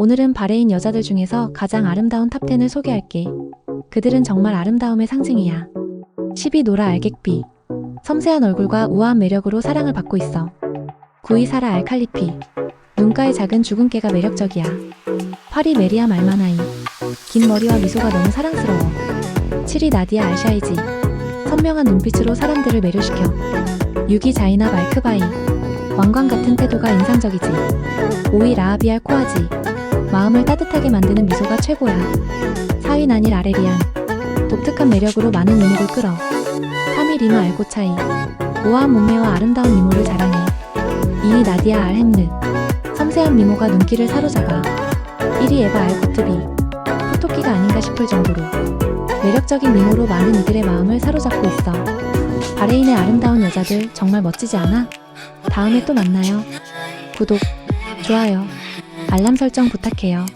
오늘은 바레인 여자들 중에서 가장 아름다운 탑10을 소개할게. 그들은 정말 아름다움의 상징이야. 10위 노라 알객비. 섬세한 얼굴과 우아한 매력으로 사랑을 받고 있어. 9위 사라 알칼리피. 눈가의 작은 주근깨가 매력적이야. 8위 메리아 말마나이. 긴 머리와 미소가 너무 사랑스러워. 7위 나디아 알샤이지. 선명한 눈빛으로 사람들을 매료시켜. 6위 자이나 말크바이. 왕관 같은 태도가 인상적이지. 5위 라아비알 코아지. 마음을 따뜻하게 만드는 미소가 최고야. 4위 나닐 아레리안. 독특한 매력으로 많은 이목을 끌어. 3위 리마 알고차이. 우아한 몸매와 아름다운 미모를 자랑해. 2위 나디아 알햄르. 섬세한 미모가 눈길을 사로잡아. 1위 에바 알코트비. 토토끼가 아닌가 싶을 정도로. 매력적인 미모로 많은 이들의 마음을 사로잡고 있어. 바레인의 아름다운 여자들 정말 멋지지 않아? 다음에 또 만나요. 구독, 좋아요, 알람 설정 부탁해요.